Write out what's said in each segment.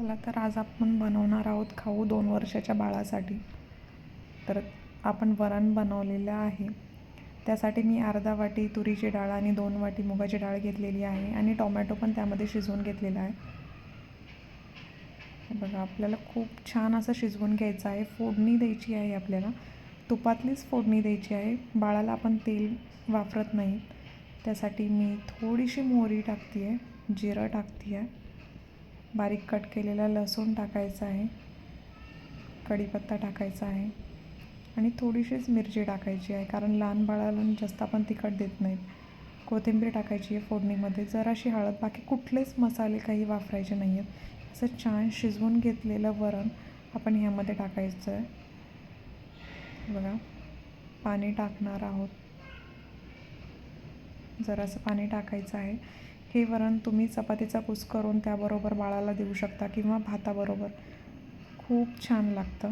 चला तर आज आपण बनवणार आहोत खाऊ दोन वर्षाच्या बाळासाठी. तर आपण वरण बनवलेलं आहे. त्यासाठी मी अर्धा वाटी तुरीची डाळ आणि दोन वाटी मुगाची डाळ घेतलेली आहे आणि टोमॅटो पण त्यामध्ये शिजवून घेतलेला आहे. बघा आपल्याला खूप छान असं शिजवून घ्यायचं आहे. फोडणी द्यायची आहे आपल्याला. तुपातलीच फोडणी द्यायची आहे. बाळाला आपण तेल वापरत नाही. त्यासाठी मी थोडीशी मोहरी टाकते आहे जिरं टाकते आहे बारीक कट केलेला लसूण टाकायचा आहे. कढीपत्ता टाकायचा आहे. आणि थोडीशीच मिरची टाकायची आहे कारण लहान बाळाला जास्त आपण तिखट देत नाहीत कोथिंबीर टाकायची आहे फोडणीमध्ये. जराशी हळद. बाकी कुठलेच मसाले काही वापरायचे नाही आहेत असं छान शिजवून घेतलेलं वरण आपण ह्यामध्ये टाकायचं आहे. बघा पाणी टाकणार आहोत. जरासं पाणी टाकायचं आहे. हे वरण तुम्ही चपातीचा कूस करून त्याबरोबर बाळाला देऊ शकता किंवा भाताबरोबर. खूप छान लागतं.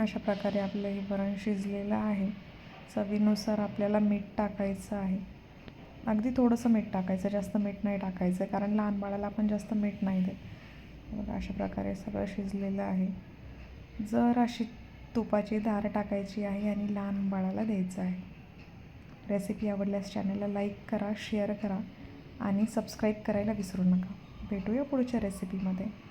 अशा प्रकारे आपलं हे वरण शिजलेलं आहे. चवीनुसार आपल्याला मीठ टाकायचं आहे. अगदी थोडंसं मीठ टाकायचं जास्त मीठ नाही टाकायचं कारण लहान बाळाला आपण जास्त मीठ नाही देत. बघा अशा प्रकारे सगळं शिजलेलं आहे. जर अशी तुपाची धार टाकायची आहे आणि लहान बाळाला द्यायचं आहे. रेसिपी आवडल्यास चॅनलला लाईक करा शेअर करा आणि सबस्क्राईब करायला विसरू नका. भेटूया पुढच्या रेसिपीमध्ये.